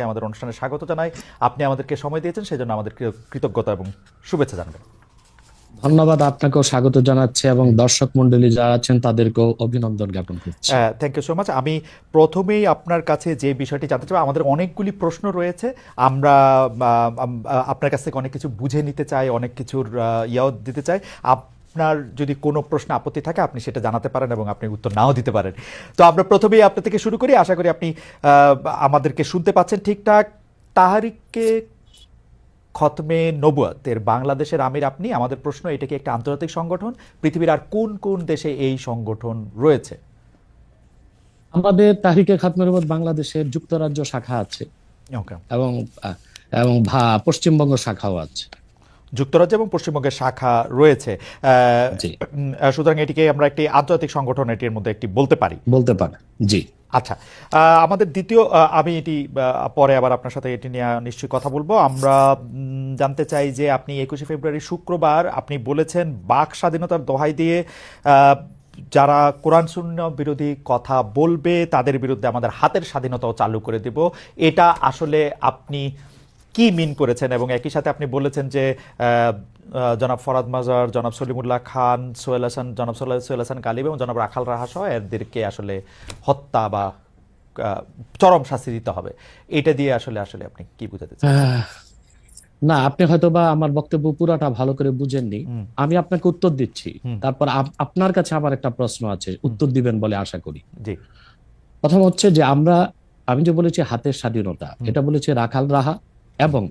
আপনাকে আমাদের অনুষ্ঠানে স্বাগত জানাই। আপনি আমাদেরকে সময় দিয়েছেন সেই জন্য আমাদের কৃতজ্ঞতা এবং শুভেচ্ছা জানাবেন। ধন্যবাদ আপনাকেও স্বাগত জানাচ্ছি এবং দর্শক মন্ডলী যারা আছেন তাদেরকেও অভিনন্দন জ্ঞাপন করছি। থ্যাংক ইউ সো মাচ আমি প্রথমেই আপনার কাছে যে বিষয়টি জানতে চাই আমাদের অনেকগুলি প্রশ্ন রয়েছে। আমরা আপনার কাছ থেকে অনেক কিছু বুঝে নিতে চাই অনেক কিছুর ইয়াও দিতে চাই। আপনার যদি কোনো প্রশ্ন আপত্তি থাকে আপনি সেটা জানাতে পারেন এবং আপনি উত্তর নাও দিতে পারেন। তো আমরা প্রথমেই আপনার থেকে শুরু করি। আশা করি আপনি আমাদেরকে শুনতে পাচ্ছেন ঠিকঠাক। তাহারিকে খতমে নবুয়াত। এর বাংলাদেশের আমির আপনি। আমাদের প্রশ্ন এটা কি একটা আন্তর্জাতিক সংগঠন? পৃথিবীর আর কোন কোন দেশে এই সংগঠন রয়েছে? আমাদের তাহরিকে খাতমের বাংলাদেশের যুক্তরাজ্য শাখা আছে। এবং এবং ভা- পশ্চিমবঙ্গ শাখাও আছে। যুক্তরাজ্য এবং পশ্চিমবঙ্গের শাখা রয়েছে। সুতরাং এটিকে আমরা একটি আন্তর্জাতিক সংগঠন এটির মধ্যে একটি বলতে পারি। বলতে পারে জি। আচ্ছা আমাদের দ্বিতীয় আমি এটি পরে আবার আপনার সাথে এটি নিয়ে নিশ্চয়ই কথা বলব। আমরা জানতে চাই যে আপনি একুশে ফেব্রুয়ারি শুক্রবার আপনি বলেছেন বাক স্বাধীনতার দোহাই দিয়ে যারা কোরআন শূন্য বিরোধী কথা বলবে তাদের বিরুদ্ধে আমাদের হাতের স্বাধীনতাও চালু করে দেব। এটা আসলে আপনি কি মিন করেছেন? এবং একই সাথে আপনি বলেছেন যে জনাব ফরাদ মাজার জনাব সলিমুল্লাহ খান সোহেল হাসান জনাব সোহেল হাসান গালিব এবং জনাব রাখাল রাহা সহ এদেরকে আসলে হত্যা বা চরম শাস্তি দিতে হবে। এটা দিয়ে আসলে আসলে আপনি কি বুঝাতে চান? না আপনি হয়তো বা আমার বক্তব্য পুরাটা ভালো করে বুঝেননি। আমি আপনাকে উত্তর দিচ্ছি। তারপর আপ- আপনার কাছে আমার একটা প্রশ্ন আছে। উত্তর দিবেন বলে আশা করি। জি। প্রথম হচ্ছে যে আমরা আমি যে বলেছি হাতের স্বাধীনতা এটা বলেছে রাখাল রাহা। এবং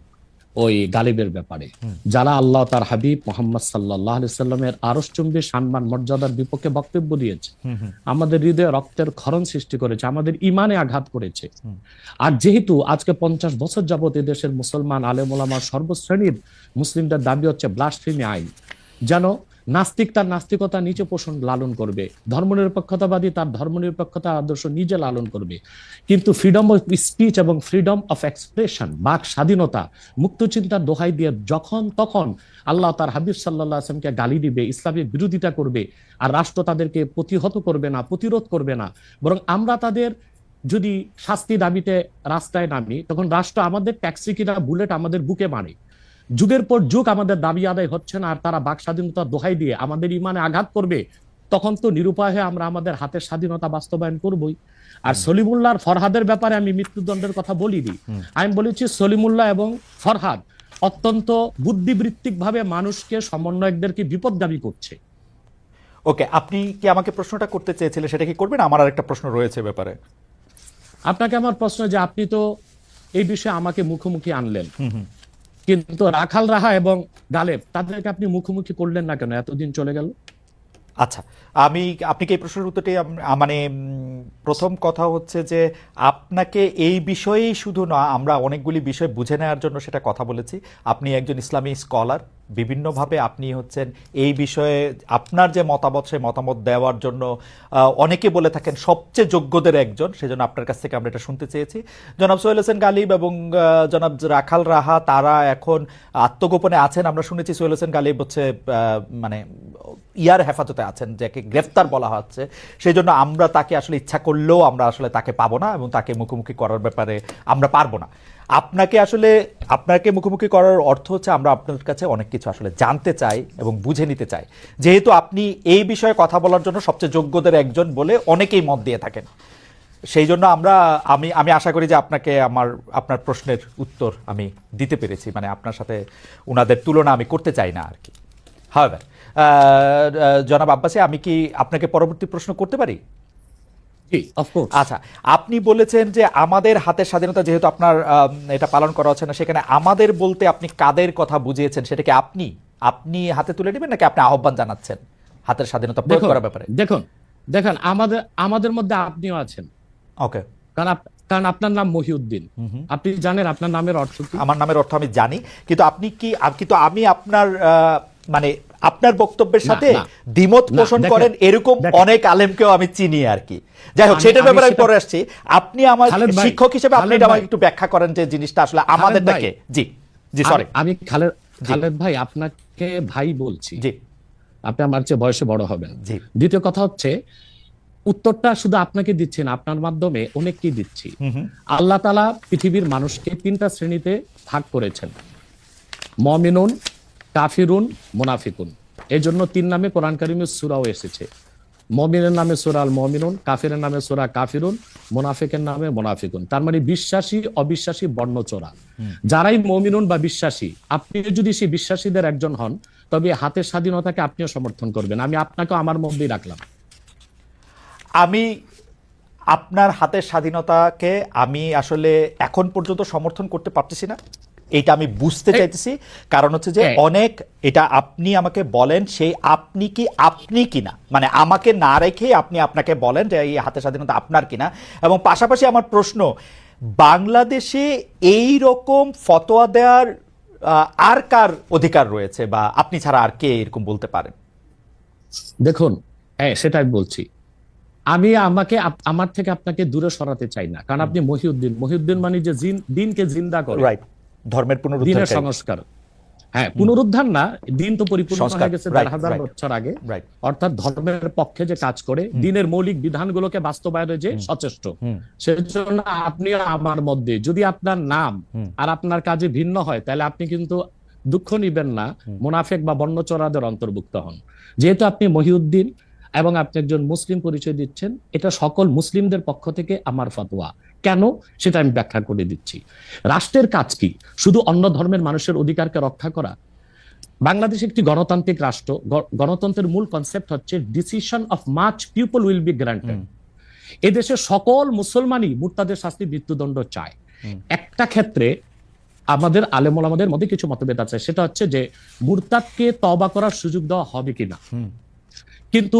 ওই গালিবের ব্যাপারে। যারা আল্লাহ তার হাবিব মোহাম্মদ সাল্লাহ সাল্লামের আরসচুম্বী সম্মান মর্যাদার বিপক্ষে বক্তব্য দিয়েছে। আমাদের হৃদয়ে রক্তের ক্ষরণ সৃষ্টি করেছে আমাদের ইমানে আঘাত করেছে। আর যেহেতু আজকে পঞ্চাশ বছর যাবত দেশের মুসলমান আলেমোলামার সর্বশ্রেণীর মুসলিমদের দাবি হচ্ছে ব্লাস্টফেমি আইন যেন নাস্তিক তার নাস্তিকতা নিচে পোষণ লালন করবে। ধর্মনিরপেক্ষতাবাদী তার ধর্মনিরপেক্ষতা আদর্শ নিজে লালন করবে। কিন্তু ফ্রিডম অফ স্পিচ এবং ফ্রিডম অফ এক্সপ্রেশন বাক স্বাধীনতা, মুক্ত চিন্তার দোহাই দিয়ে যখন তখন আল্লাহ তার হাবিব সাল্লাহ আসলামকে গালি দিবে, ইসলামের বিরোধিতা করবে আর রাষ্ট্র তাদেরকে প্রতিহত করবে না, প্রতিরোধ করবে না। বরং আমরা তাদের যদি শাস্তি দাবিতে রাস্তায় নামি, তখন রাষ্ট্র আমাদের ট্যাক্সি কিনা বুলেট আমাদের বুকে মারে। যুগের পর যুগ আমাদের দাবি আদায় হচ্ছে না আর তারা বাক স্বাধীনতার দোহাই দিয়ে আমাদের ইমানে আঘাত করবে তখন তো নিরুপায় হয়ে আমরা আমাদের হাতের স্বাধীনতা বাস্তবায়ন করবই। আর সলিমুল্লাহর ফরহাদের ব্যাপারে আমি মৃত্যুদণ্ডের কথা বলিনি হুম। আমি বলেছি সলিমুল্লাহ এবং ফরহাদ অত্যন্ত বুদ্ধিবৃত্তিক ভাবে মানুষকে সমন্বয়কদেরকে বিপদগামী করছে। ওকে আপনি কি আমাকে প্রশ্নটা করতে চেয়েছিলেন সেটা কি করবেন? আমার আরেকটা প্রশ্ন রয়েছে ব্যাপারে। আপনাকে আমার প্রশ্ন যে আপনি তো এই বিষয়ে আমাকে মুখোমুখি আনলেন। কিন্তু রাখাল রাহা এবং গালেব, তাদেরকে আপনি মুখোমুখি করলেন না কেন? এতদিন চলে গেল। আচ্ছা আমি, আপনি কি এই প্রশ্নের উত্তরটি মানে প্রথম কথা হচ্ছে যে আপনাকে এই বিষয়েই শুধু না, আমরা অনেকগুলি বিষয় বুঝে নেওয়ার জন্য সেটা কথা বলেছি। আপনি একজন ইসলামী স্কলার বিভিন্নভাবে আপনি হচ্ছেন এই বিষয়ে আপনার যে মতামত, সেই মতামত দেওয়ার জন্য অনেকে বলে থাকেন সবচেয়ে যোগ্যদের একজন, সেজন্য আপনার কাছ থেকে আমরা এটা শুনতে চেয়েছি। জনাব সোহেল হোসেন গালিব এবং জনাব রাখাল রাহা, তারা এখন আত্মগোপনে আছেন। আমরা শুনেছি সোহেল হোসেন গালিব হচ্ছে মানে ইয়ার হেফাজতে আছেন, যাকে গ্রেফতার বলা হচ্ছে। সেই জন্য আমরা তাকে আসলে ইচ্ছা করলেও আমরা আসলে তাকে পাবো না এবং তাকে মুখোমুখি করার ব্যাপারে আমরা পারব না। আপনাকে আসলে, আপনাকে মুখোমুখি করার অর্থ হচ্ছে আমরা আপনার কাছে অনেক কিছু আসলে জানতে চাই এবং বুঝে নিতে চাই। যেহেতু আপনি এই বিষয়ে কথা বলার জন্য সবচেয়ে যোগ্যদের একজন বলে অনেকেই মত দিয়ে থাকেন। সেই জন্য আমরা, আমি আমি আশা করি যে আপনাকে আমার, আপনার প্রশ্নের উত্তর আমি দিতে পেরেছি। মানে আপনার সাথে ওনাদের তুলনা আমি করতে চাই না আর কি। হাওয়েভার জনাব আব্বাসি আমি কি আপনাকে পরবর্তী প্রশ্ন করতে পারি? আচ্ছা আপনি বলেছেন যে আমাদের হাতের স্বাধীনতা যেহেতু আপনার এটা পালন করা হচ্ছে না সেখানে আমাদের বলতে আপনি কাদের কথা বুঝিয়েছেন সেটাকে আপনি? আপনি হাতে তুলে নেবেন নাকি আপনি আহ্বান জানাচ্ছেন হাতের স্বাধীনতা প্রয়োগ করার ব্যাপারে? দেখুন দেখেন আমাদের আমাদের মধ্যে আপনিও আছেন। ওকে। কারণ কারণ আপনার নাম মহিউদ্দিন। আপনি জানেন আপনার নামের অর্থ আমার নামের অর্থ আমি জানি কিন্তু আপনি কি কিন্তু আমি আপনার মানে আপনার বক্তব্যের সাথে দ্বিমত পোষণ করেন এরকম অনেক আলেমকেও আমি চিনি আর কি। যাই হোক সেটার ব্যাপারে আমি পরে আসছি। আপনি আমার শিক্ষক হিসেবে আপনি এটা আমাকে একটু ব্যাখ্যা করেন যে জিনিসটা আসলে আমাদেরটাকে জি জি সরি আমি- খালেদ খালেদ ভাই আপনাকে ভাই বলছি। জি। আপনি আমার চেয়ে বয়সে বড় হবেন। জি। দ্বিতীয় কথা হচ্ছে উত্তরটা শুধু আপনাকে দিচ্ছি না আপনার মাধ্যমে অনেককেই দিচ্ছি। আল্লাহ তালা পৃথিবীর মানুষকে তিনটা শ্রেণীতে ভাগ করেছেন। মমিনুন কাফিরুন মুনাফিকুন। এই জন্য তিন নামে কোরআন কারিমের সুরাও এসেছে। মমিনের নামে সুরা আল মমিনুন কাফিরের নামে সুরা কাফিরুন মুনাফিকের নামে মোনাফিকুন। তার মানে বিশ্বাসী অবিশ্বাসী বর্ণচোরা। যারাই মমিনুন বা বিশ্বাসী আপনি যদি সেই বিশ্বাসীদের একজন হন তবে হাতের স্বাধীনতাকে আপনিও সমর্থন করবেন। আমি আপনাকে আমার মধ্যেই রাখলাম। আমি আপনার হাতের স্বাধীনতাকে আমি আসলে এখন পর্যন্ত সমর্থন করতে পারতেছি না। এইটা আমি বুঝতে চাইতেছি। কারণ হচ্ছে যে হ্যাঁ। অনেক এটা আপনি আমাকে বলেন সেই আপনি কি আপনি কিনা? মানে আমাকে না রেখে আপনি আপনাকে বলেন যে এই হাতের স্বাধীনতা আপনার কিনা। এবং পাশাপাশি আমার প্রশ্ন বাংলাদেশে এই রকম ফতোয়া দেওয়ার আর কার অধিকার রয়েছে বা আপনি ছাড়া আর কে এরকম বলতে পারেন? দেখুন হ্যাঁ সেটাই বলছি। আমি আমাকে আমার থেকে আপনাকে দূরে সরাতে চাই না। কারণ আপনি মহিউদ্দিন মহিউদ্দিন মানে যে জিন- দিনকে জিন্দা করে। রাইট ধর্মের পুনরুদ্ধার সংস্কার। হ্যাঁ পুনরুদ্ধার না দিন তো পরিপূর্ণ হয়ে গেছে দেড় হাজার বছর আগে। অর্থাৎ ধর্মের পক্ষে যে কাজ করে দিনের মৌলিক বিধানগুলোকে বাস্তবায়নে যে সচেষ্ট। সেজন্য আপনি আমার মধ্যে যদি আপনার নাম আর আপনার কাজে ভিন্ন হয় তাহলে আপনি কিন্তু দুঃখ নিবেন না মুনাফেক বা বর্ণচরাদের অন্তর্ভুক্ত হন। যেহেতু আপনি মহিউদ্দিন এবং আপনি একজন মুসলিম পরিচয় দিচ্ছেন এটা সকল মুসলিমদের পক্ষ থেকে আমার ফতোয়া। কেন সেটা আমি ব্যাখ্যা করে দিচ্ছি। রাষ্ট্রের কাজ কি? শুধু অন্য ধর্মের মানুষের অধিকারকে রক্ষা করা? বাংলাদেশ একটি গণতান্ত্রিক রাষ্ট্র। গণতন্ত্রের মূল কনসেপ্ট হচ্ছে decision of much people will be granted এদেশে সকল মুসলমানই মুরতাদের শাস্তি মৃত্যুদণ্ড চায়। একটা ক্ষেত্রে আমাদের আলেমুল আমাদের মধ্যে কিছু মতভেদ আছে। সেটা হচ্ছে যে মুরতাদকে তবা করার সুযোগ দেওয়া হবে কিনা। কিন্তু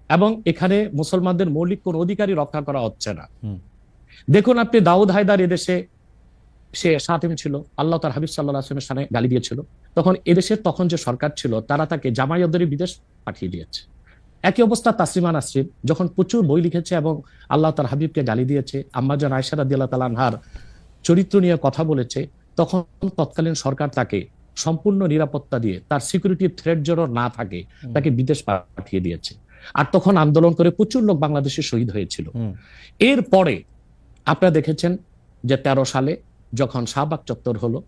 এবং এখানে মুসলমানদের মৌলিক কোন অধিকারই রক্ষা করা হচ্ছে না। দেখুন আপনি দাউদ হায়দার এদেশে সে সাতেম ছিল আল্লাহ তার হাবিব সাল্লাহ আসলামের সামনে গালি দিয়েছিল। তখন এদেশের তখন যে সরকার ছিল তারা তাকে জামাইয়দের বিদেশ পাঠিয়ে দিয়েছে। একই অবস্থা তাসলিমা নাসরিন যখন প্রচুর বই লিখেছে এবং আল্লাহ তার হাবিবকে গালি দিয়েছে আম্মাজান আয়সারা দিল্লা তালানহার চরিত্র নিয়ে কথা বলেছে তখন তৎকালীন সরকার তাকে সম্পূর্ণ নিরাপত্তা দিয়ে তার সিকিউরিটি থ্রেড যেন না থাকে তাকে বিদেশ পাঠিয়ে দিয়েছে। আর তখন আন্দোলন করে প্রচুর লোক বাংলাদেশে শহীদ হয়েছিল। এরপরে আপনারা দেখেছেন যে তেরো সালে যখন শাহবাগ চত্বর হলো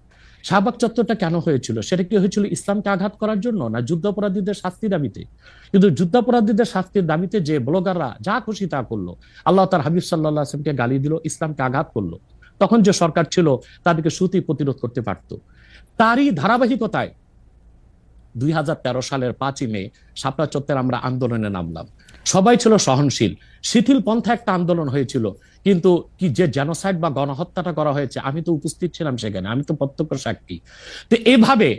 শাহবাগ চত্বরটা কেন হয়েছিল? সেটা কি হয়েছিল ইসলামকে আঘাত করার জন্য না যুদ্ধাপরাধীদের শাস্তি দাবিতে? কিন্তু যুদ্ধাপরাধীদের শাস্তির দাবিতে যে ব্লগাররা যা খুশি তা করল আল্লাহ তার হাবিব সাল্লাহ আসলামকে গালি দিল ইসলামকে আঘাত করল। তখন যে সরকার ছিল তাদেরকে সুতি প্রতিরোধ করতে পারত। তারই ধারাবাহিকতায় দুই সালের পাঁচই মে শাপলা চত্বরে আমরা আন্দোলনে নামলাম। সবাই ছিল সহনশীল। শিথিল পন্থা একটা আন্দোলন হয়েছিল। কিন্তু কি যে জেনোসাইড বা গণহত্যাটা করা হয়েছে আমি তো উপস্থিত ছিলাম সেখানে। আমি তো প্রত্যক্ষ সাক্ষী। তো এভাবে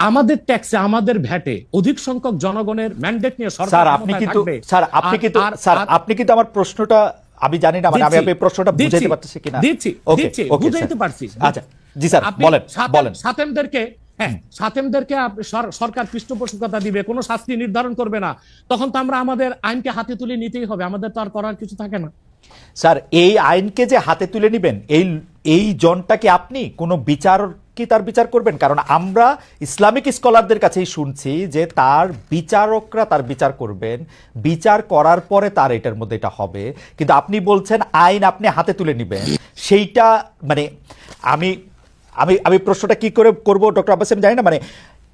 আমাদের ট্যাক্সে আমাদের ভ্যাটে অধিক সংখ্যক জনগণের ম্যান্ডেট নিয়ে সরকার স্যার আপনি কিন্তু স্যার আপনি কিন্তু স্যার আপনি কিন্তু আমার প্রশ্নটা আমি জানি না মানে আমি আপনার প্রশ্নটা বুঝাইতে পারতেছি কিনা। দিচ্ছি, দিচ্ছি, বুঝাইতে পারছি। আচ্ছা। জি স্যার বলেন বলেন। সাতেমদেরকে হ্যাঁ সাতেমদেরকে সরকার পৃষ্ঠপোষকতা দিবে, কোনো শাস্তি নির্ধারণ করবে না। তখন তো আমরা আমাদের আইনকে হাতে তুলে নিতেই হবে, আমাদের তো আর করার কিছু থাকে না। স্যার, এই আইনকে যে হাতে তুলে নেবেন, এই এই জনটা কি আপনি? কোনো বিচার কি তার বিচার করবেন? কারণ আমরা ইসলামিক স্কলারদের কাছেই শুনছি যে তার বিচারকরা তার বিচার করবেন। বিচার করার পরে তার এটার মধ্যে এটা হবে। কিন্তু আপনি বলছেন আইন আপনি হাতে তুলে নেবেন। সেইটা মানে আমি আমি আমি প্রশ্নটা কি করে করব ডক্টর আব্বাস আমি জানি না মানে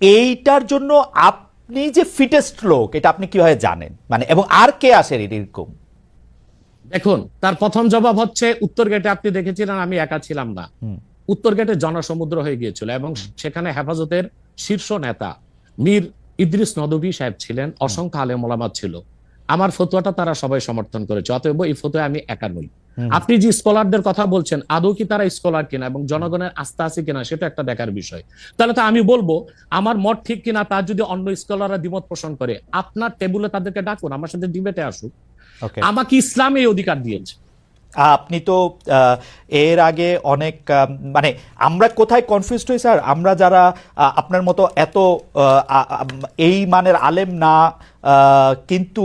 এইটার জন্য আপনি যে ফিটেস্ট লোক এটা আপনি কীভাবে জানেন? মানে এবং আর কে আসেন এরকম? দেখুন তার প্রথম জবাব হচ্ছে উত্তর গেটে আপনি দেখেছিলেন আমি একা ছিলাম না। উত্তর গেটে জনসমুদ্র হয়ে গিয়েছিল এবং সেখানে হেফাজতের শীর্ষ নেতা মীর ইদ্রিস নদবী সাহেব ছিলেন অসংখ্য আলেম ওলামা ছিল। আমার ফতুয়াটা তারা সবাই সমর্থন করেছে অতএব এই ফতোয়া আমি একা নই। আপনি যে স্কলারদের কথা বলছেন আদৌ কি তারা স্কলার কিনা এবং জনগণের আস্থা আছে কিনা সেটা একটা দেখার বিষয়। তাহলে তো আমি বলব আমার মত ঠিক কিনা তার যদি অন্য স্কলাররা দ্বিমত পোষণ করে আপনার টেবিলে তাদেরকে ডাকুন আমার সাথে ডিবেটে আসুক. আমাকে ইসলাম এই অধিকার দিয়েছে। আপনি তো আহ, এর আগে অনেক মানে আমরা কোথায় কনফিউজড হই স্যার আমরা যারা আপনার মতো এত এই মানের আলেম না আহ, কিন্তু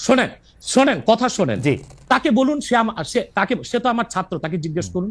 শোনেন শোনেন কথা শোনেন জি। তাকে বলুন সে আমার সে তাকে সে তো আমার ছাত্র তাকে জিজ্ঞেস করুন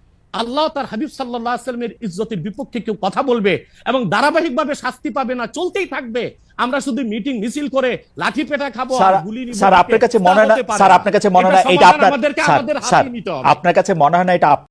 আল্লাহ তার হাবিব সাল্লাহ আসলামের ইজ্জতের বিপক্ষে কেউ কথা বলবে এবং ধারাবাহিক ভাবে শাস্তি পাবে না চলতেই থাকবে। আমরা শুধু মিটিং মিছিল করে লাঠি পেটা খাব আর স্যার গুলি নিবো স্যার আপনার কাছে মনে হয় না মনে হয় এটা আপনার আপনার কাছে মনে হয় না এটা